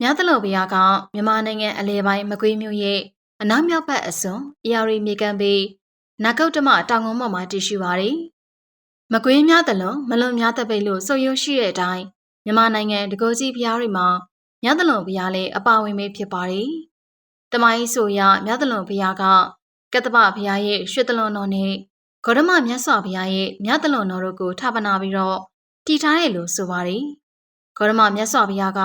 မြသလုံဘုရားကမြန်မာနိုင်ငံအလဲပိုင်းမကွေးမြို့ရဲ့အနောက်မြောက်ဘက်အစွန်အရာရီမြေကမ်းပြီးနဂုတ်တမတောင်ကုန်းပေါ်မှာတည်ရှိပါတယ်။မကွေးများသလုံမလွန်များတပိတ်လို့ဆိုရုံရှိတဲ့အတိုင်းမြန်မာနိုင်ငံတကိုကြီးဘုရားတွေမှာမြသလုံဘုရားလည်းအပါဝင်ပဲဖြစ်ပါတယ်။တမိုင်းဆိုရမြသလုံဘုရားကကတ္တပဘုရားရဲ့ရွှေတလုံတော်နဲ့ဂေါရမမြတ်စွာဘုရားရဲ့မြသလုံတော်တို့ကိုထပ်ပနာပြီးတော့တည်ထားတယ်လို့ဆိုပါတယ်။ဂေါရမမြတ်စွာဘုရားက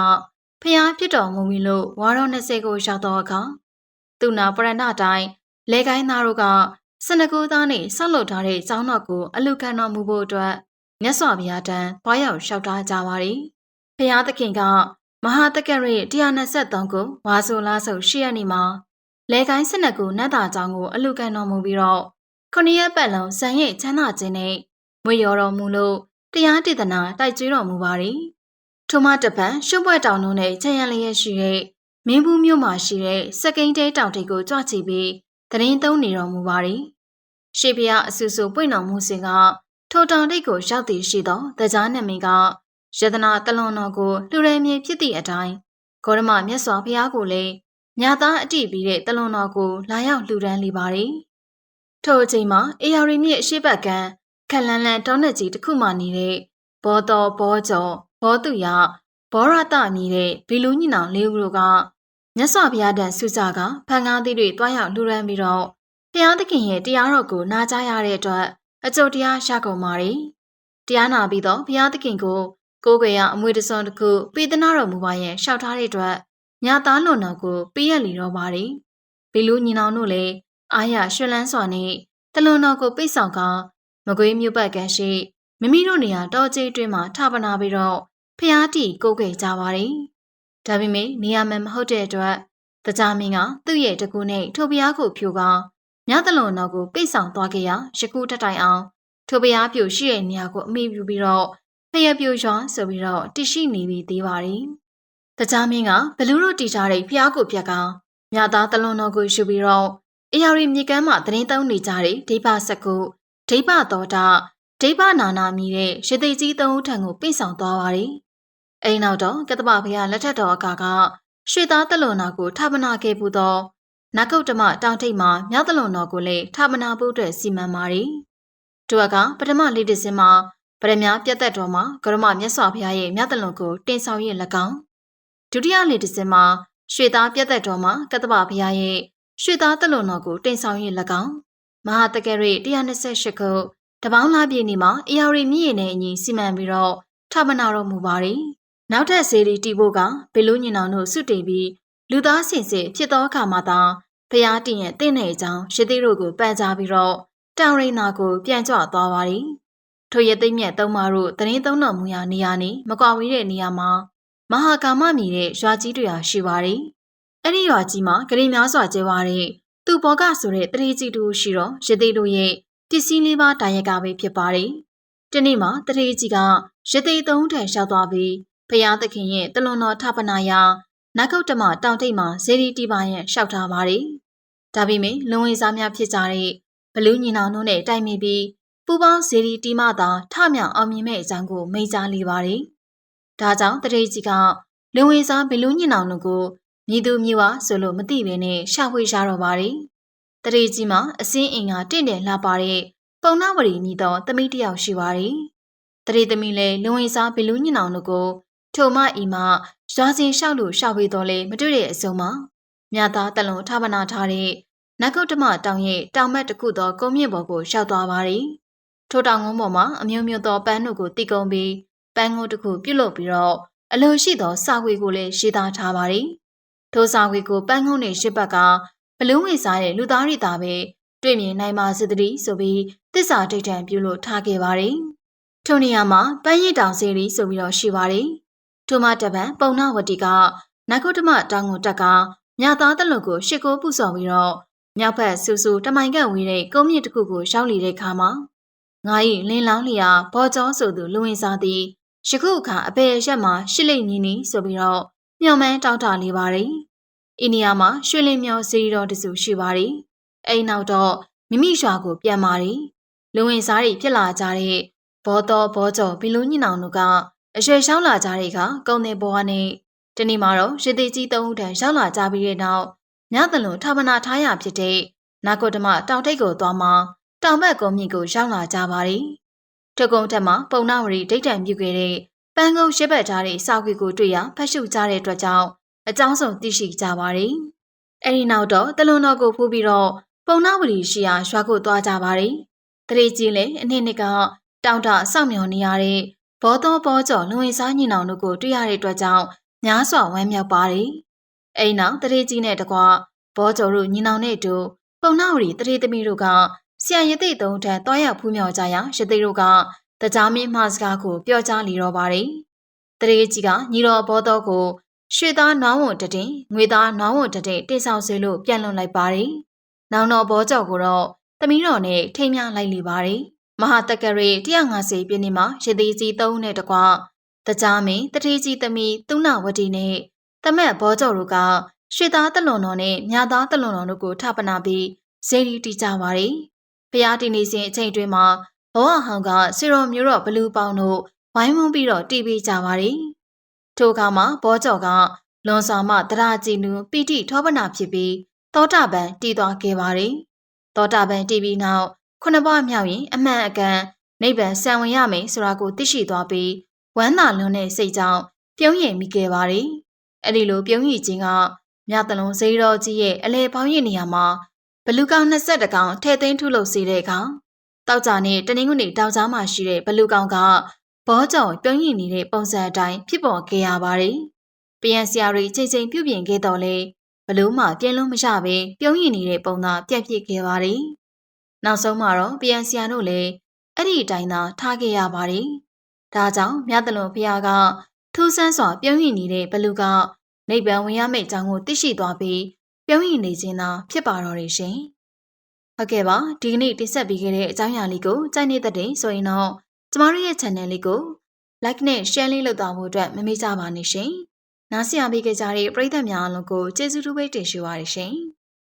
ဖျားဖြစ်တော်မူပြီလို့ဝါရော20ကိုရောက်တော့အခါသူနာပရဏတိုင်းလေကိုင်းသားတို့ကစနကူသားနဲ့ဆောက်လုပ်ထားတဲ့ကျောင်းတော်ကိုအလူခံတော်မူဖို့အတွက်မြတ်စွာဘုရားတန်ပွားရောက်လျှောက်ထားကြပါတယ်။ဖျားသခင်ကမဟာတက္ကရ123ကိုဝါဆိုလားဆိုရှေ့ရနေမှာလေကိုင်းစနကူနတ်သားကျောင်းကိုအလူခံတော်မူပြီးတော့ခொနည်းပတ်လုံးဇန်ရိတ်ချမ်းသာခြင်းနဲ့မွေရော်တော်မူလို့တရားတည်တနာတိုက်ကျွေးတော်မူပါတယ်။ ထိုမှတပံရှုပ်ပွဲတောင်တို့နဲ့ချရန်လျက်ရှိတဲ့မင်းဘူးမြို့မှာရှိတဲ့စကိန်းတဲတောင်ထိပ်ကိုကြွချီပြီးတရင်သုံးနေတော်မူပါတယ်။ရှေးဖျားအဆူဆူပွင့်တော်မူစဉ်ကထိုတောင်ထိပ်ကိုရောက်တည်ရှိသောတကြားနမင်းကယတနာတလွန်တော်ကိုလူရဲမြေဖြစ်သည့်အတိုင်းဂေါရမမြတ်စွာဘုရားကိုလည်းညာသားအတိပြီးတဲ့တလွန်တော်ကိုလာရောက်လှူဒန်းလေပါတယ်။ထိုအချိန်မှာအေယာရီမြစ်အရှိတ်ဘက်ကခက်လန်းလန်းတောင်းနှက်ကြီးတစ်ခုမှနေတဲ့ဘောတော်ဘောကျော် ဘောသူရဘောရတမြည်တဲ့ဘီလူညင်အောင်လေးဦးတို့ကမြတ်စွာဘုရားတန်ဆုကြကဖန်ကားသီးတွေတွားရောက်လှူဒန်းပြီးတော့ဘုရားသခင်ရဲ့တရားတော်ကိုနာကြားရတဲ့အတွက်အကျုပ်တရားရကုန်ပါရီတရားနာပြီးတော့ဘုရားသခင်ကိုကိုးကွယ်ရအမွေတစွန်တစ်ခုပေးသနာတော်မူပါရဲ့ရှောက်ထားတဲ့အတွက်ညသားလွန်တော်ကိုပေးရလီတော့ပါရီဘီလူညင်အောင်တို့လည်းအာရရွှင်လန်းစွာနဲ့တလွန်တော်ကိုပိတ်ဆောင်ကမကွေးမြို့ပတ်ကန်ရှိမိမိတို့နေရာတောကျေးတွင်းမှာထပနာပြီးတော့ ဖျားတီကိုကိုယ်ကြပါတယ်။ဒါပေမဲ့နေရာမှမဟုတ်တဲ့အတွက်တကြမင်းကသူ့ရဲ့တကူနဲ့ထိုဘုရားကိုဖြိုကညသလုံတော်ကိုပိတ်ဆောင်သွားခဲ့ရရကူတတိုင်အောင်ထိုဘုရားပြိုရှိတဲ့နေရာကိုအမိပြုပြီးတော့ဖျက်ပြိုရွာဆိုပြီးတော့တရှိနေပြီးသေးပါတယ်။တကြမင်းကဘလူးတို့တီထားတဲ့ဘုရားကိုပြက်ကမြသားတလွန်တော်ကိုယူပြီးတော့အရာရီမြေကမ်းမှာသတင်းသုံးနေကြတဲ့ဒိဗစကုဒိဗတော်တာ ဒိဗနာနာမြည်တဲ့ရသိကြီးသုံးဦးထံကိုပိတ်ဆောင်သွားပါတယ်။အိမ်နောက်တော့ကတ္တပဘုရားလက်ထက်တော်အကာကရွှေသားတလွန်နာကိုထပ်မနာခဲ့ဘူးသောနဂုတ်တမတောင်ထိပ်မှာမြတလွန်တော်ကိုလည်းထပ်မနာဖို့အတွက်စီမံပါတယ်။သူကပထမလေးတစ်စင်းမှာဗရမ ्या ပြတ်သက်တော်မှာဂရမမြတ်စွာဘုရားရဲ့မြတလွန်ကိုတင်ဆောင်ရ၎င်းဒုတိယလေးတစ်စင်းမှာရွှေသားပြတ်သက်တော်မှာကတ္တပဘုရားရဲ့ရွှေသားတလွန်တော်ကိုတင်ဆောင်ရ၎င်းမဟာတကယ်ရ128ခု တပေါင်းလားပြည့်နေမှာအေယာရီမြင့်ရည်နဲ့အညီစီမံပြီးတော့ထမနာတော်မူပါတယ်။နောက်ထပ်စေရီတီဖို့ကဘီလူညင်အောင်တို့စွတ်တင်ပြီးလူသားစင်စစ်ဖြစ်သောအခါမှာသာဖျားတင်ရဲ့တင့်တဲ့အကြောင်းရှစ်သေးတို့ကိုပန်ကြားပြီးတော့တောင်ရိန်နာကို ပြန်ကြွသွားပါတယ်။ထိုရသိမ့်မြတ်သုံးပါတို့တရင်သုံးတော်မူရာနေရာနေမကွာဝေးတဲ့နေရာမှာမဟာကာမမြည်တဲ့ရွာကြီးတွေဟာရှိပါတယ်။အဲ့ဒီရွာကြီးမှာဂရီများစွာကျဲသွားတဲ့သူ့ဘောကဆိုတဲ့တရေကြီးတူရှိတော့ရသေးတို့ရဲ့ ပစ္စည်းလေးပါးတာရက်ကပဲဖြစ်ပါတယ်။ဒီနေ့မှာတရေကြီးကရသေးသုံးထန်လျှောက်သွားပြီးဖရာသခင်ရဲ့တလွန်တော်ထပနာယာနဂုတ်တမတောင်ထိပ်မှာဇေဒီတီပါရဲ့လျှောက်ထားပါတယ်။ဒါပေမဲ့လွန်ဝေစားများဖြစ်ကြတဲ့ဘလူးညီနောင်တို့နဲ့တိုင်မိပြီးပူပေါင်းဇေဒီတီမသာထမြောင်အောင်မြင်မဲ့အကြောင်းကိုမိန့်ကြားလေပါတယ်။ဒါကြောင့်တရေကြီးကလွန်ဝေစားဘလူးညီနောင်တို့ကိုမြည်သူမြည်ဝါဆိုလို့မသိဘဲနဲ့ရှာဖွေရှာတော့ပါတယ်။ တရေကြီးမှာအစင်းအင်ကတင့်တယ်လှပါတဲ့ပုံနာဝရီမြည်သောသမီးတစ်ယောက်ရှိပါတယ်။တရေသမီးလည်းလူဝင်စားဘီလူးညင်အောင်တို့ကိုထိုမအီမရွာစဉ်လျှောက်လို့ရှောက်ပေးတော်လဲမတွေ့တဲ့အစုံမှာမြသားတလွန်ထမနာထားတဲ့နဂုတ်တမတောင်ရဲ့တောင်မက်တစ်ခုသောကုန်းမြင့်ပေါ်ကိုရှောက်သွားပါတယ်။ထိုတောင်ကုန်းပေါ်မှာအမျိုးမျိုးသောပန်းတို့ကိုတီကုံပြီးပန်းငုတ်တစ်ခုပြုတ်လုပ်ပြီးတော့အလိုရှိသောစာခွေကိုလည်းရှင်းသားထားပါတယ်။ထိုစာခွေကိုပန်းငုတ်နဲ့ရှစ်ဘက်ကဘ လူးဝင်စားတဲ့လူသားတွေသာပဲတွေ့မြင်နိုင်ပါစေတည်းဆိုပြီးတစ္ဆာဒိဋ္ဌံပြုလို့ထားခဲ့ပါတယ်။ထိုနေရာမှာပန်းရည်တောင်စေရီဆိုပြီးတော့ရှိပါတယ်။ထိုမှတပံပုံနာဝတီကနဂုတ္တမတောင်ကိုတက်ကမြသားတလွန်ကိုရှ िख ိုးပူဆောင်ပြီးတော့မြောက်ဘက်ဆူဆူတမိုင်ကဝေးတဲ့ကုန်းမြင့်တစ်ခုကိုရှောက်လီတဲ့ခါမှာငါ၏လင်းလောင်းလျာဘောကျောဆိုသူလူဝင်စားသည်ယခုအခါအပေရက်မှာရှစ်လိမ့်နီနီဆိုပြီးတော့မျှော်မှန်းတောက်တာလေးပါတယ် အိန္ဒိယမှာရွှေလင်းမြော်စီရီတော်တစုရှိပါတယ်။အိမ်နောက်တော့မိမိရွာကိုပြန်ပါတယ်။လူဝင်စားတွေဖြစ်လာကြတဲ့ဘောတော်ဘောကျော်ဘီလူညင်အောင်တို့ကအရွယ်ရှောင်းလာကြတဲ့ကကုံတဲ့ဘွားနဲ့။ဒီနေ့မှာတော့ရသေးကြီးသုံးဦးတန်းရောက်လာကြပြီးတဲ့နောက်ညသလွန်ဌာပနာထားရဖြစ်တဲ့နာကုတ္တမတောင်ထိပ်ကိုသွားမှတောင်ဘက်ကုန်းမြင့်ကိုရောက်လာကြပါတယ်။တကုံထက်မှာပုံနာဝရီဒိတ်တံပြုခဲ့တဲ့ပန်းကုန်းရှစ်ဘက်ထားတဲ့စောက်ကွေကိုတွေ့ရဖတ်ရှုကြတဲ့အတွက်ကြောင့် အကြောင်းစုံသိရှိကြပါတယ်။အဲဒီနောက်တော့တလွန်တော်ကိုဖူးပြီးတော့ပုံနာဝရီရှိရာရွာကိုသွားကြပါတယ်။တရေကြီးလည်းအနှစ်နှစ်ကတောင်တစောင့်မျှော်နေရတဲ့ဘောတော်ဘောကျော်လူဝင်စားညီနောင်တို့ကိုတွေ့ရတဲ့အတွက်ကြောင့်များစွာဝမ်းမြောက်ပါတယ်။အဲဒီနောက်တရေကြီးနဲ့တကွဘောကျော်တို့ညီနောင်နဲ့အတူပုံနာဝရီတရေသမီးတို့ကဆရာရသိသုံးထန်တွားရောက်ဖူးမြော်ကြရာရသိတို့ကတကြားမင်းမှားစကားကိုပြောကြားလီတော့ပါတယ်။တရေကြီးကညီတော်ဘောတော်ကို ရွှေသားနွားဝန်တတင်ငွေသားနွားဝန်တတင်တိတ်ဆောင်စေလို့ပြန်လွန်လိုက်ပါတယ်။နောင်တော်ဘောကျော်ကိုတော့သမီးတော်နဲ့ထိမ်းမြလိုက်လေပါတယ်။မဟာတက္ကရေ150ပြည့်နှစ်မှာရသေးကြီး3ဦးနဲ့တကွတကြားမင်းတထေးကြီးသမီးသူနာဝတီနဲ့တမက်ဘောကျော်တို့ကရွှေသားတလွန်တော်နဲ့မြာသားတလွန်တော်တို့ကိုထပ်ပနာပြီးဇေဒီတီကြပါတယ်။ဖျားတီနေစဉ်အချိန်တွင်မှာဘောဟောင်ကစီရောမျိုးတော်ဘလူးပေါင်းတို့ဝိုင်းဝန်းပြီးတော့တီးပေးကြပါတယ်။ ထိုအခါမှာဘောကျော်ကလွန်ဆောင်မတရာကြည်နူပီတိထောပနာဖြစ်ပြီးတောတာပန်တီးသွားခဲ့ပါတယ်။တောတာပန်တီးပြီးနောက်ခုနှစ်ဘွားမြောက်ရင်အမှန်အကန်နိဗ္ဗာန်ဆံဝင်ရမယ်ဆိုတာကိုသိရှိသွားပြီးဝမ်းသာလွန်းတဲ့စိတ်ကြောင့်ပြုံးရင်မိခဲ့ပါတယ်။အဲ့ဒီလိုပြုံးရည်ခြင်းကမြတ်တလုံးဇေရောကြီးရဲ့အလဲပေါင်းရဲ့နေရာမှာဘလူကောင်22ကောင်ထဲသိမ်းထုလုပ်စေတဲ့ကောင်တောက်ကြနဲ့တနင်္ဂနွေတောင်ကြားမှာရှိတဲ့ဘလူကောင်က ဘောကြောင်ပြုံးရင်နေတဲ့ပုံစံအတိုင်းဖြစ်ပေါ်ခဲ့ရပါတယ်။ပြန်စရာတွေချိန်ချိန်ပြုပြင်ခဲ့တော့လေဘလူးမှပြန်လို့မရပဲပြုံးရင်နေတဲ့ပုံသားပြက်ပြစ်ခဲ့ပါတယ်။နောက်ဆုံးမှာတော့ပြန်စရာတို့လည်းအဲ့ဒီအတိုင်းသာထားခဲ့ရပါတယ်။ဒါကြောင့်မြတ်တလွန်ဖျားကထူးဆန်းစွာပြုံးရင်နေတဲ့ဘလူကနိဗ္ဗာန်ဝင်ရမယ့်အကြောင်းကိုသိရှိသွားပြီးပြုံးရင်နေခြင်းသာဖြစ်ပါတော့တယ်ရှင်။ဟုတ်ကဲ့ပါဒီကနေ့တင်ဆက်ပေးခဲ့တဲ့အကြောင်းအရာလေးကိုကြိုက်နေတဲ့တဲ့ဆိုရင်တော့ ကျမတို့ရဲ့ channel လေးကို like နဲ့ share လေးလုပ်သွားဖို့အတွက်မမေ့ကြပါနဲ့ရှင်။နားဆင်ပေးကြတဲ့ပရိသတ်များအားလုံးကိုကျေးဇူးတူပဲတင်ရှိပါရရှင်။